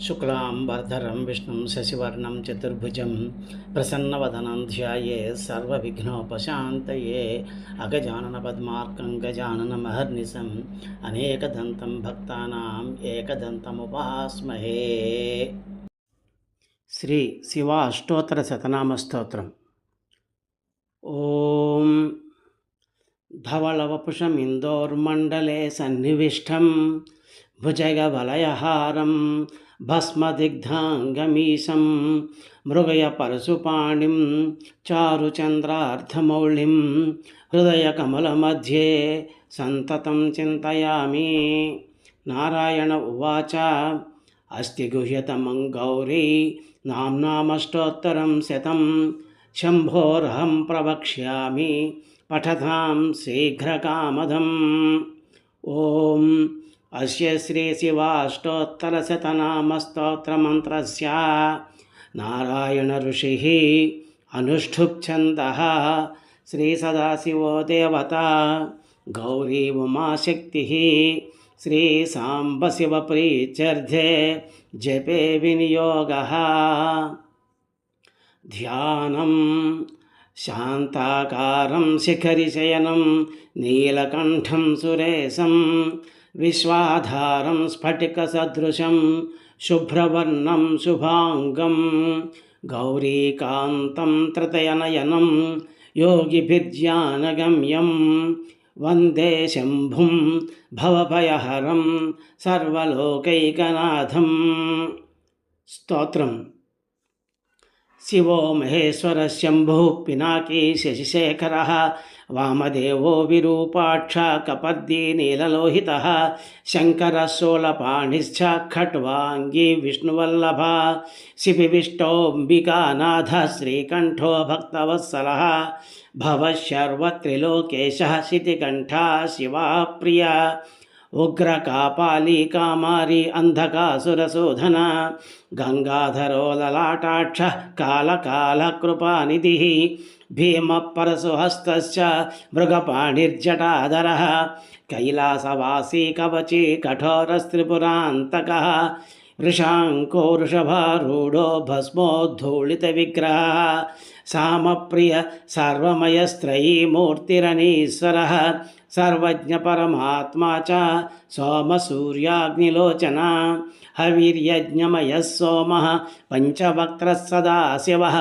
శుక్లాంబర్ధరం విష్ణుం శశివర్ణం చతుర్భుజం ప్రసన్నవదనం ధ్యాయే సర్వవిఘ్నోపశాంతయే అగజానన పద్మార్కం గజానన మహర్నిశం అనేకదంతం భక్తానాం ఏకదంతముపాస్మహే శ్రీ శివ అష్టోత్తర శతనామ స్తోత్రం ఓం धवलवपुषमिन्दोर्मण्डले सन्निविष्टं भुजगवलयहारं భస్మదిగ్ధాంగమీశం మృగయ పరశుపాణిం చారుచంద్రార్ధమౌళిం హృదయకమలమధ్యే సంతతం చింతయామి నారాయణ ఉవాచ అస్తి గుహ్యతమం గౌరీ నామ్నామష్టోత్తరం శతం శంభోరహం ప్రవక్ష్యామి పఠతాం శీఘ్రకామదం ఓం अस्य श्रीशिवाष्टोत्तरशतनामस्तोत्रमन्त्रस्य नारायणऋषिः अनुष्ठुप्छन्दः श्रीसदाशिवो देवता गौरी उमाशक्तिः श्रीसाम्बशिवप्रीत्यर्थे जपे विनियोगः ध्यानं शान्ताकारं शिखरिशयनं नीलकण्ठं सुरेशं విశ్వాధారం స్ఫటికసదృశం శుభ్రవర్ణం శుభాంగం గౌరీకాంతం త్రితయనయనం యోగిభిర్జ్ఞానగమ్యం వందే శంభుం భవభయహరం సర్వలోకైకనాథం. స్తోత్రం. శివో మహేశ్వర శంభు పినాకీ శశిశేఖర వామదేవో విరూపాక్ష కపర్ది నీలలోహిత శంకర శూలపాణిశ్చ ఖట్వాంగీ విష్ణువల్లభ శిపివిష్టోంబికానాథ శ్రీకంఠో భక్తవత్సల భవశర్వత్రిలోకేశ శితికంఠ శివా ప్రియ ఉగ్రకాపాలి కామారి అంధకాసురశోధన గంగాధరో లలాటాక్ష కాళకాళకృపానిధి భీమపరశుహస్తశ్చ మృగపాణిర్జటాధర కైలాసవాసీ కవచీ కఠోరస్త్రిపురాంతక వృషాంకో వృషభారూఢో భస్మోద్ధూళిత విగ్రహ సామప్రియ సర్వమయస్త్రయీమూర్తిరనీశ్వర सर्वज्ञपरमात्मा च सोमसूर्याग्निलोचना हविर्यज्ञमयः सोमः पञ्चवक्त्रः सदाशिवः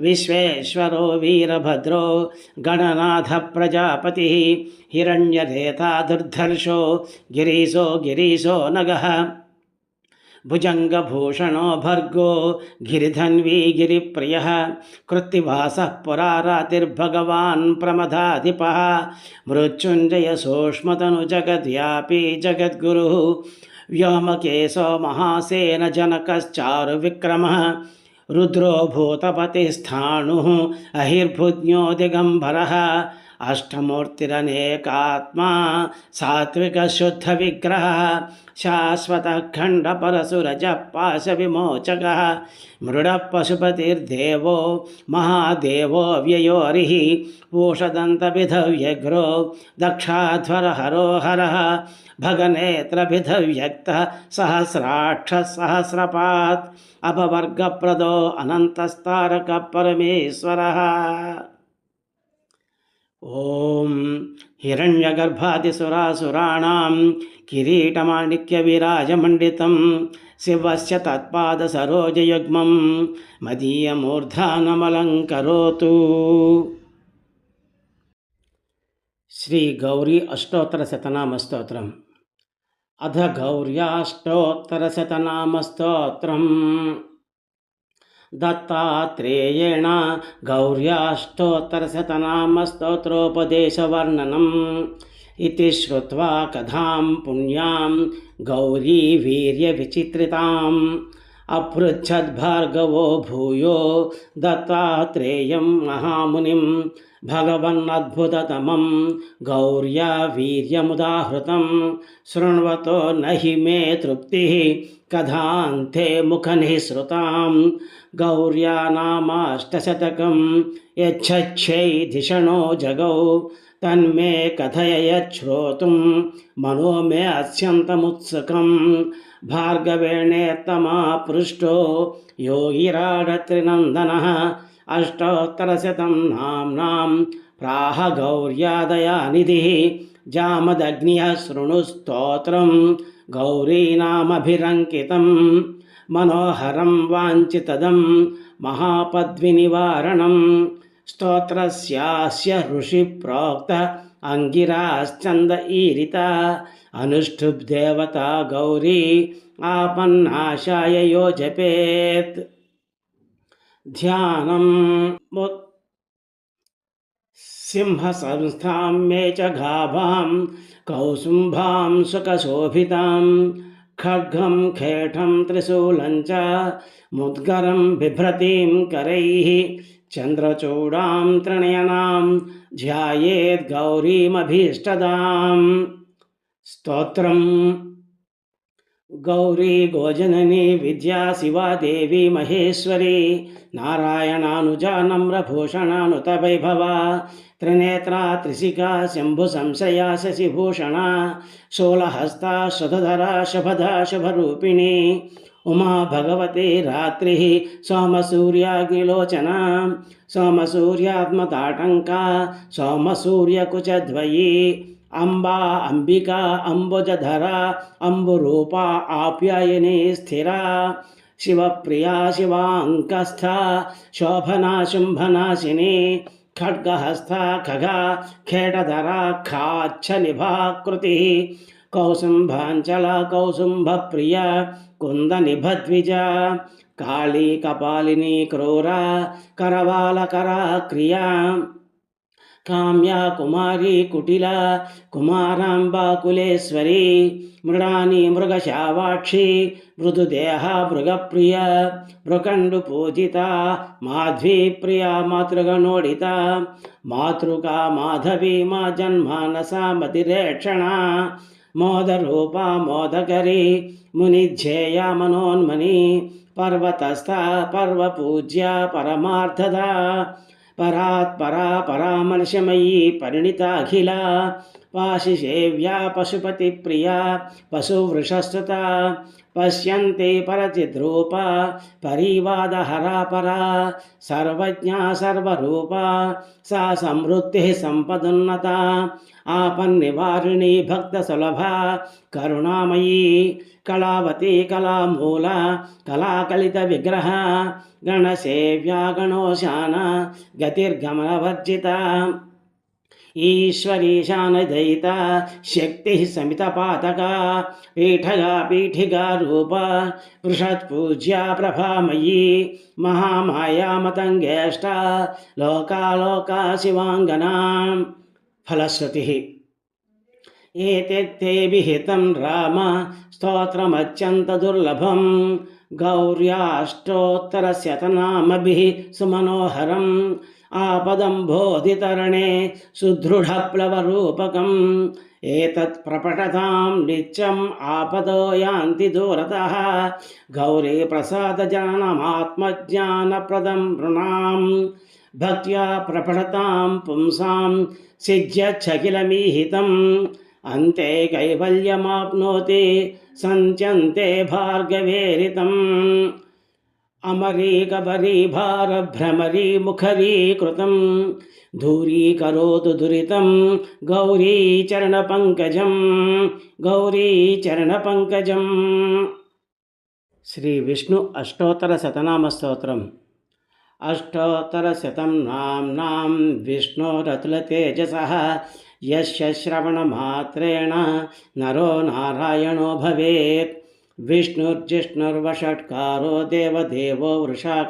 विश्वेश्वरो वीरभद्रो गणनाथप्रजापतिः हिरण्यरेताधुर्धर्षो गिरीशो गिरीशो नगः। भुजङ्गभूषणो भर्गो गिरिधन्वी गिरिप्रियः, कृत्तिवासः पुरारातिर्भगवान् प्रमदाधिपः मृत्युञ्जयसूक्ष्मतनु जगद्व्यापी जगद्गुरुः, व्योमकेशो महासेनजनकश्चारुविक्रमः रुद्रो भूतपतिस्थाणुः, अहिर्भुज्ञो दिगम्बरः अष्टमूर्तिरनेकात्मा, सात्विकशुद्धविग्रहः, शाश्वतखण्डपरशुरजपाशविमोचकः मृडः पशुपतिर्देवो महादेवो व्ययो हरिः पूषदन्तविधव्यग्रो दक्षाध्वरहरो हरः भगनेत्रभिधव्यक्तः सहस्राक्षसहस्रपात्, अपवर्गप्रदो अनन्तस्तारकः ఓం హిరణ్యగర్భాదిసురాసురాణం కిరీటమాణిక్యవిరాజమండితం శివస్య తత్పాదసరోజయుగ్మం మదీయమూర్ధానమలంకరోతు. శ్రీ గౌరీ అష్టోత్తర శతనామ స్తోత్రం. అధ గౌర్యాష్టోత్తర శతనామ స్తోత్రం. दत्तात्रेयेण गौर्याष्टोत्तरशतनामस्तोत्रोपदेशवर्णनम् इति श्रुत्वा कथां पुण्यां गौरीवीर्यविचित्रिताम् अपृच्छद्भार्गवो भूयो दत्तात्रेयं महामुनिम् भगवन्नद्भुततमं गौर्या वीर्यमुदाहृतं शृण्वतो न हि मे तृप्तिः कथान्ते मुखनिःसृतां गौर्या नामाष्टशतकं यच्छच्छैधिषणो जगौ तन्मे कथययच्छ्रोतुं मनो मे अत्यन्तमुत्सुकं भार्गवेणेत्तमा पृष्टो योगिराडत्रिनन्दनः अष्टोत्तरशतं नाम्नां प्राहगौर्यादयानिधिः जामदग्न्यः शृणुस्तोत्रं गौरीनामभिरङ्कितं मनोहरं वाञ्छितदं महापद्विनिवारणं स्तोत्रस्यास्य ऋषिप्रोक्त अङ्गिराश्चन्द ईरिता अनुष्ठुब्देवता गौरी आपन्नाशाय यो जपेत् ध्यान सिंहसंस्थां मे च गाभां कौसुम्भां सुखशोभितां खड्गं त्रिशूल त्रिशूलं च मुद्गरं बिभ्रतीं करैः चन्द्रचूडां त्रिणयनां ध्यायेद्गौरीमभीष्टदां स्तोत्रम्। గౌరీ గోజనని విద్యా శివాదేవి మహేశ్వరి నారాయణానుజానమ్రభూషణానుత వైభవ త్రినేత్రా త్రిశికా శంభు సంశయా శశిభూషణ శూలహస్త శుధధరా శుభదా శుభరూపిణి ఉమా భగవతి రాత్రి సోమసూర్యాగ్నిలోచన సోమసూర్యాత్మతాటంక సోమసూర్యకుచద్వయీ అంబా అంబిక అంబుజధర అంబురూప ఆప్యాయని స్థిర. శివప్రియా శివాంకస్థ శోభనా శుంభనాశిని ఖడ్గహస్థ ఖగ ఖేటధర ఖాచ్చ నిభాకృతి కౌసుంభాంచల కౌసుంభప్రియ కుందనిభద్విజ కాళీ కపాలిని క్రూర కరవాలకరా క్రియా. కామ్యా కుమారి కుటిల కుమారాంబాకులేశ్వరి మృడాని మృగశావాక్షి మృదుదేహ మృగప్రియ మృకండు పూజిత మాధ్వీ ప్రియ మాతృగణోడిత మాతృకా మాధవి మా జన్మానస మతిరేక్షణ మోదరూప మోదకరి మునిధ్యేయ మనోన్మని పర్వతస్థ పర్వపూజ్య పరమార్థదా పరాత్పరా పరామర్శమయీ పరిణితాఖిల పాశిసేవ్యా పశుపతిప్రియా పశువృషస్తుత పశ్యంతే పరచిద్రూప పరివాదహరా పరా సర్వజ్ఞా సర్వరూప సా సమృద్ధి సంపదున్నత ఆపన్నివారిణి భక్తసులభ కరుణామయీ కళావతి కళామూల కళాకలిత విగ్రహ గణసేవ్యా గణోశాన గతిర్గమనవర్జిత ఈశ్వరీశానదయిత శక్తి సమితపాతక పీఠగా పీఠిగా రూప వృషత్పూజ్యా ప్రభామయీ మహామాయామతంగేష్ట లోకాలోకా శివాంగనా. ఫలశ్రుతి. ఏతెత్తే విహితం రామ స్తోత్రమత్యంత దుర్లభం. గౌర్యాష్టోత్తరశతనామభి సుమనోహరం. आपदम्भोधितरणे सुदृढप्लवरूपकम् एतत् प्रपठतां नित्यम् आपदो यान्ति दूरतः गौरीप्रसादजननमात्मज्ञानप्रदं नृणाम् भक्त्या प्रपठतां पुंसां सिद्ध्यच्छकिलमीहितम् अन्ते कैवल्यमाप्नोति सन्त्यन्ते भार्गवेरितम् अमरी कबरी भारभ्रमरी मुखरी कृतं धूरीकरोतु दुरितं अष्टोत्तर शतम नाम नाम विष्णु रतुल तेजस। यश्रवण मात्रेण नरो नारायणो भवेत्। विष्णुर्जिष्णुर्वषट्कारो देवदेवो वृषा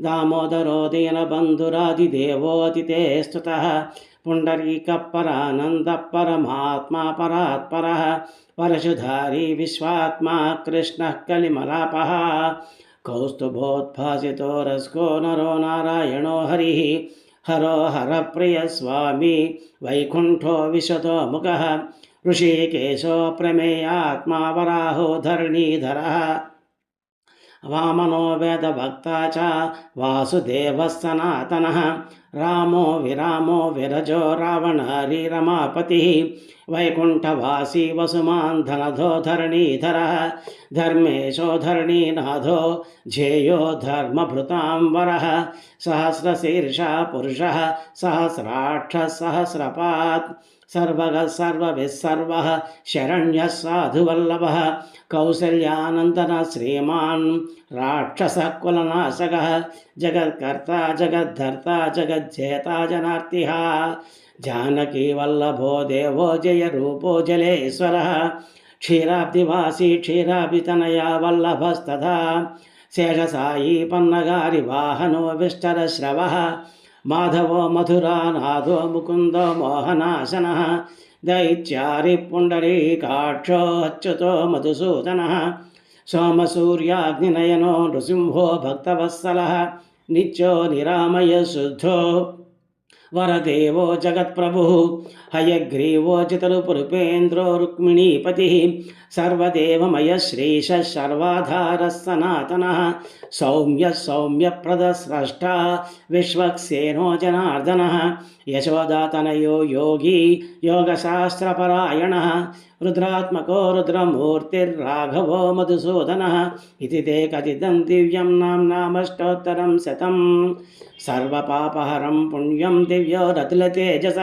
दामोदरो दीनबन्धुरादिदेवोऽतिते स्तुतः पुण्डरीकपरानन्दपरमात्मा परात्परः परशुधारी विश्वात्मा कृष्णः कलिमलापः। कौस्तुभोत्भासितो रसको नरो नारायणो हरिः, हरो हरप्रियस्वामी, वैकुण्ठो विशतो मुखः ऋषिकेशो प्रमेयात्मा वराहो धरणीधरः। वामनो वेदभक्ता च वासुदेवः सनातनः रामो विरामो विरजो रावणहरिरमापतिः। वैकुण्ठवासी वसुमान् धनधो धरणीधरः। धर्मेशो धरणीनाथो ध्येयो धर्मभृतां वरः सहस्रशीर्षः पुरुषः सहस्राक्षः, सहस्रपात्। సర్వగ సర్వ శరణ్య సాధువల్లభ కౌసల్యానందన శ్రీమాన్ రాక్షసకులనాశక జగత్కర్త జగద్ధర్త జగజ్జేత జనార్తి జానకీ వల్లభో దేవో జయ రూపో జలేశ్వర క్షీరాబ్దివాసీ క్షీరాబితనయా వల్లభస్తథా శేషసాయి పన్నగారి వాహనో విష్టరశ్రవ మాధవో మధురానాథో ముకుందో మోహనాశన దైత్యారి పుండరీకాక్షో అచ్యుతో మధుసూదన సోమసూర్యాగ్నినయనో నృసింహో భక్తవత్సల నిత్యో నిరామయ శుద్ధో వరదేవో జగత్ప్రభు హయగ్రీవోచితలు పురుపేంద్రో రుక్మిణీపతి సర్వదేవమయ శ్రీష సర్వాధార సనాతన సౌమ్య సౌమ్యప్రద స్రష్ట విశ్వక్సేనో జనార్దన యశోదాతనయో యోగి యోగశాస్త్రపరాయణ రుద్రాత్మకో రుద్రమూర్తిర్రాఘవో మధుసూదన ఇది తే కథితం దివ్యం నామ్నామష్టోత్తరం శతం. సర్వపాపహరం పుణ్యం దివ్యో రతులతేజస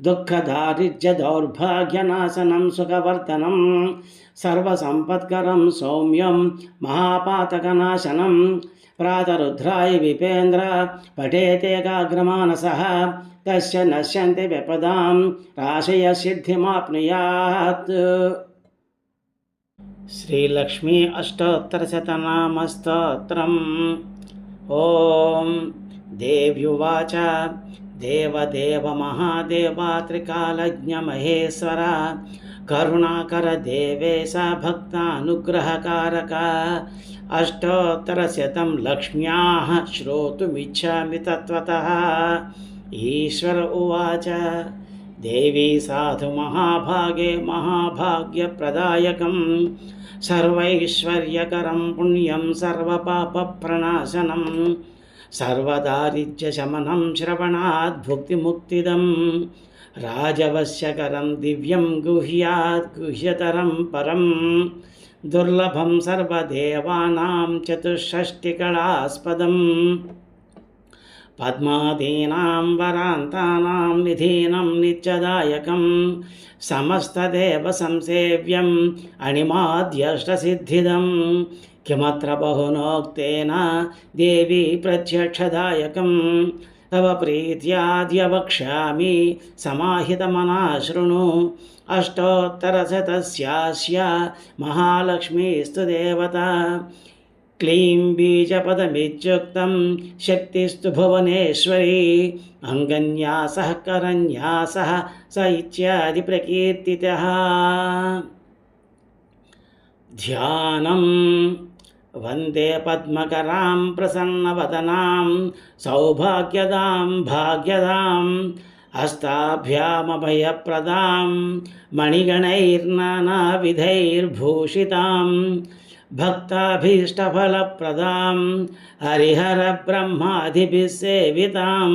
దుఃఖదారిద్ర్య దౌర్భాగ్యనాశనం సుఖవర్ధనం సర్వసంపత్కరం సౌమ్యం మహాపాతకనాశనం ప్రాతరుద్రాయ విపేంద్ర పఠేతేకాగ్రమానస తస్య నశ్యంతి విపదాం రాశయ సిద్ధిమాప్నుయాత్. శ్రీలక్ష్మీ అష్టోత్తరశతనామస్తోత్రం. ఓం దేవ్యువాచ దేవదేవ మహాదేవ త్రికాలజ్ఞ మహేశ్వర కరుణాకర దేవేశ భక్తానుగ్రహకారక అష్టోత్తరశతం లక్ష్మ్యా శ్రోతుమిచ్చామి తత్వత. ఈశ్వర ఉవాచ దేవీ సాధు మహాభాగే మహాభాగ్యప్రదాయకం సర్వైశ్వర్యకరం పుణ్యం సర్వపాపప్రణాశనం सर्वदारिद्र्यशमनं श्रवणात् भुक्तिमुक्तिदं राजवश्यकरं दिव्यं गुह्यात् गुह्यतरं परं दुर्लभं सर्वदेवानां चतुष्षष्टिकलास्पदम् पद्मादीनां वरान्तानां निधीनं नित्यदायकं समस्तदेव संसेव्यम् अणिमाद्यष्टसिद्धिदं किमत्र बहुनोक्तेन देवी प्रत्यक्षदायकं तव प्रीत्याद्य समाहितमना शृणु अष्टोत्तरशतस्यास्य महालक्ष्मीस्तु देवता। क्लीं बीजपदमित्युक्तं शक्तिस्तु भुवनेश्वरी। अङ्गन्यासः करन्यासः स इत्यादिप्रकीर्तितः। ध्यानं वन्दे पद्मकरां प्रसन्नवदनां सौभाग्यदां भाग्यदाम् हस्ताभ्यामभयप्रदां मणिगणैर्नानाविधैर्भूषितां भक्ताभीष्टफलप्रदां हरिहरब्रह्मादिभिः सेवितां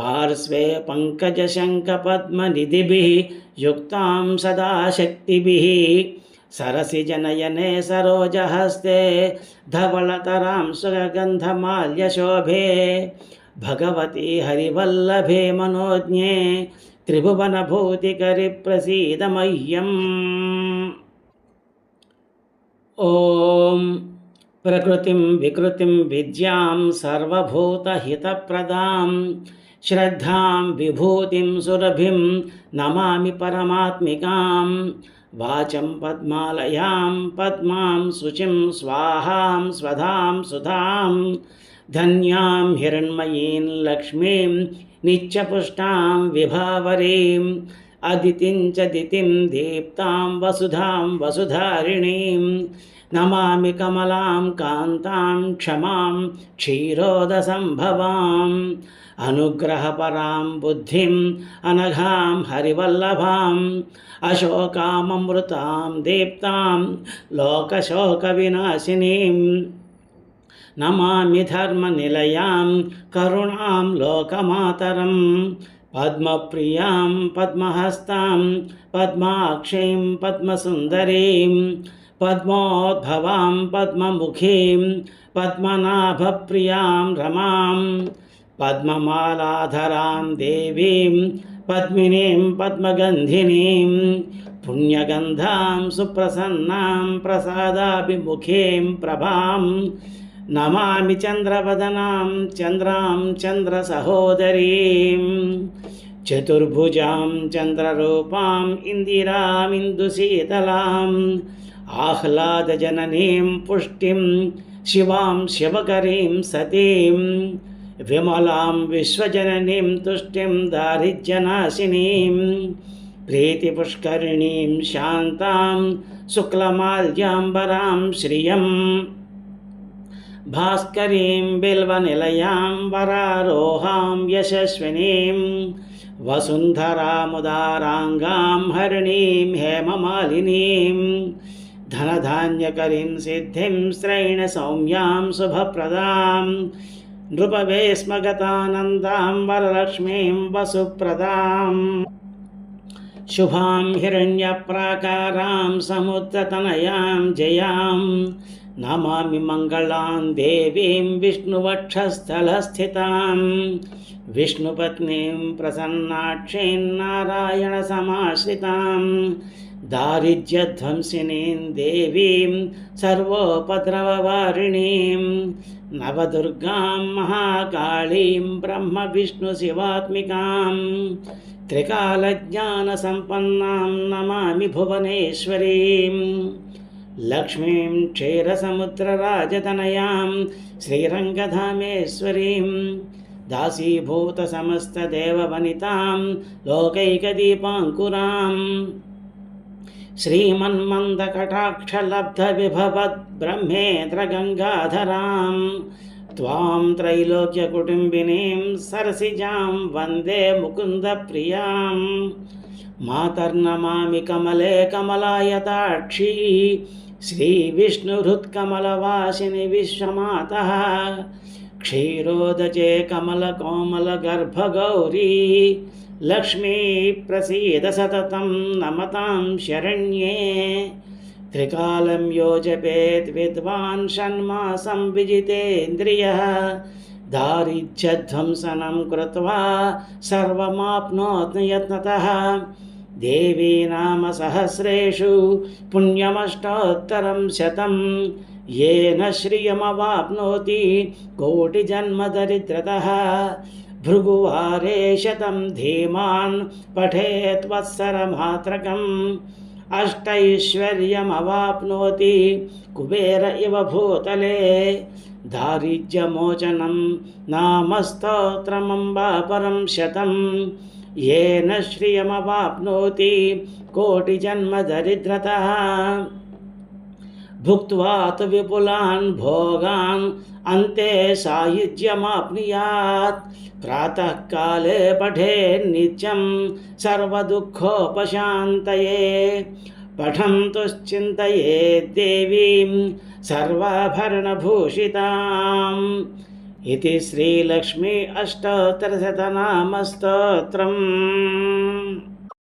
पार्श्वे पङ्कजशङ्खपद्मनिधिभिः युक्तां सदा शक्तिभिः सरसिजनयने सरोजहस्ते धवलतरां सुगन्धमाल्यशोभे भगवती हरिवल्लभे मनोज्ञे त्रिभुवनभूतिकरिप्रसीद मह्यम् ॐ प्रकृतिं विकृतिं विद्यां सर्वभूतहितप्रदां श्रद्धां विभूतिं सुरभिं नमामि परमात्मिकां वाचं पद्मालयां, पद्मां शुचिं, स्वाहां, स्वधां, सुधां, धन्यां हिरण्मयीं, लक्ष्मीं, नित्यपुष्टां विभावरीम् अदितिं च दितिं दीप्तां, वसुधां, वसुधारिणीं నమామి కమలాం కాంతాం క్షమాం క్షీరోదసంభవాం అనుగ్రహపరాం బుద్ధిం అనఘాం హరివల్లభాం. అశోకామృతాం దీప్తాం లోకశోక వినాశినీం నమామి ధర్మ నిలయాం కరుణాం లోకమాతరం. పద్మప్రియాం పద్మహస్తాం పద్మాక్షీం పద్మసుందరీం. पद्मोद्भवां पद्ममुखीं, पद्मनाभप्रियाँ रमां, पद्ममालाधरां देवीं, पद्मिनीं पद्मगन्धिनीं, पुण्यगन्धां सुप्रसन्नां प्रसादाभिमुखीं प्रभां, नमामि चन्द्रवदनां चन्द्रां चन्द्रसहोदरीम् चतुर्भुजां चन्द्ररूपाम् इन्दिरामिन्दुशीतलाम् ఆహ్లాదజననీం పుష్టిం శివాం శివకరీం సతీం విమలాం విశ్వజననీం తుష్టిం దారిద్ర్యనాశినీం ప్రీతిపుష్కరిణీం శాంతాం శుక్లమాల్యాంబరాం శ్రియం భాస్కరీం బిల్వనిలయాం వరారోహాం యశస్వినీం వసుంధరాముదారాంగాం హరిణీం హేమమాలినీం धनधान्यकरीं सिद्धिं श्रैणसौम्यां शुभप्रदां नृपवेश्मगतानन्दां वरलक्ष्मीं वसुप्रदाम् शुभां हिरण्यप्राकारां समुद्रतनयां जयां नमामि मङ्गलां देवीं विष्णुवक्षस्थलस्थितां विष्णुपत्नीं प्रसन्नाक्षीं नारायणसमाश्रिताम् దారిద్ర్యధ్వంసినీం దేవీం సర్వోపద్రవవారిణీం నవదుర్గాం మహాకాళీం బ్రహ్మ విష్ణు శివాత్మికాం త్రికాలజ్ఞానసంపన్నాం నమామి భువనేశ్వరీం లక్ష్మీం క్షీరసముద్రరాజతనయాం శ్రీరంగధామేశ్వరీం దాసీభూతసమస్తదేవవనితాం లోకైకదీపాంకురాం श्रीमन्मन्दकटाक्षलब्धविभवद्ब्रह्मेन्द्रगङ्गाधरां त्वां त्रैलोक्यकुटुम्बिनीं सरसिजां वन्दे मुकुन्दप्रियां मातर्नमामि कमले कमलायताक्षी श्रीविष्णुहृत्कमलवासिनि विश्वमातः क्षीरोदचे कमलकोमलगर्भगौरी लक्ष्मी प्रसीद सततं नमतां शरण्ये। त्रिकालं योजपेत् विद्वान् षण्मासं विजितेन्द्रियः। दारिद्र्यध्वंसनं कृत्वा सर्वमाप्नोत् यत्नतः। देवी नाम सहस्रेषु पुण्यमष्टोत्तरं शतं। येन श्रियमवाप्नोति कोटिजन्मदरिद्रतः। भृगुवारे शतं धीमान् पठेत् वत्सरमात्रकम्। अष्टैश्वर्यमवाप्नोति कुबेर इव भूतले। दारिद्र्यमोचनं नामस्तोत्रमम्बा परं शतं येन श्रियमवाप्नोति कोटिजन्मदरिद्रतः भुक्त्वा तु विपुलान् भोगान् अन्ते सायुज्यमाप्नुयात्। प्रातःकाले पठे नित्यं सर्वदुःखोपशान्तये। पठन्तुश्चिन्तये देवीं सर्वाभरणभूषिताम्। इति श्रीलक्ष्मी अष्टोत्तरशतनामस्तोत्रम्।